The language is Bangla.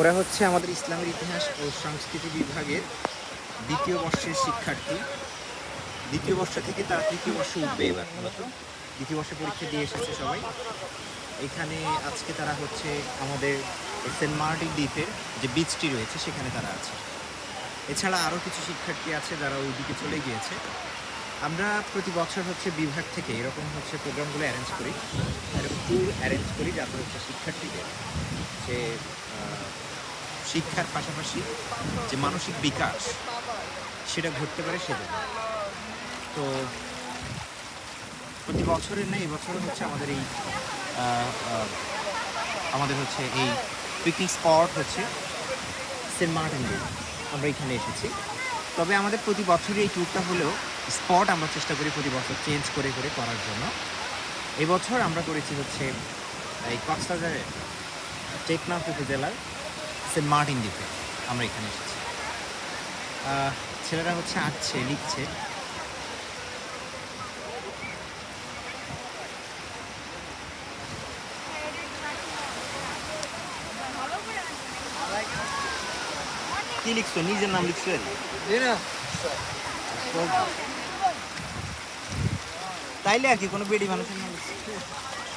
ওরা হচ্ছে আমাদের ইসলামের ইতিহাস ও সংস্কৃতি বিভাগের দ্বিতীয় বর্ষের শিক্ষার্থী। দ্বিতীয় বর্ষ থেকে তারা তৃতীয় বর্ষ উঠবে এবার, মূলত। দ্বিতীয় বর্ষে পরীক্ষা দিয়ে এসেছে সবাই। এখানে আজকে তারা হচ্ছে আমাদের সেন্ট মার্টিন দ্বীপের যে বিচটি রয়েছে, সেখানে তারা আছে। এছাড়া আরও কিছু শিক্ষার্থী আছে যারা ওই দিকে চলে গিয়েছে। আমরা প্রতি বছর হচ্ছে বিভাগ থেকে এরকম হচ্ছে প্রোগ্রামগুলো অ্যারেঞ্জ করি। এরকম ট্যুর অ্যারেঞ্জ করি যাতে হচ্ছে শিক্ষার্থীদের যে শিক্ষার পাশাপাশি যে মানসিক বিকাশ সেটা ঘটতে পারে সেজন্য তো প্রতি বছরের না এবছরও হচ্ছে আমাদের এই আমাদের হচ্ছে এই পিকনিক স্পট হচ্ছে সেন্ট মার্টিন আমরা এখানে এসেছি। তবে আমাদের প্রতি বছরই এই ট্যুরটা হলেও স্পট আমরা চেষ্টা করি প্রতি বছর চেঞ্জ করে করে করার জন্য। এবছর আমরা করেছি হচ্ছে এই কক্সবাজারের টেকনাফ উপজেলার সেন্ট মার্টিন দ্বীপে আমরা এখানে এসেছি। ছেলেরা হচ্ছে আঁকছে লিখছে। কি লিখছো? নিজের নাম লিখছো এর? তাইলে আর কি কোনো বেডি মানুষের নাম লিখছো?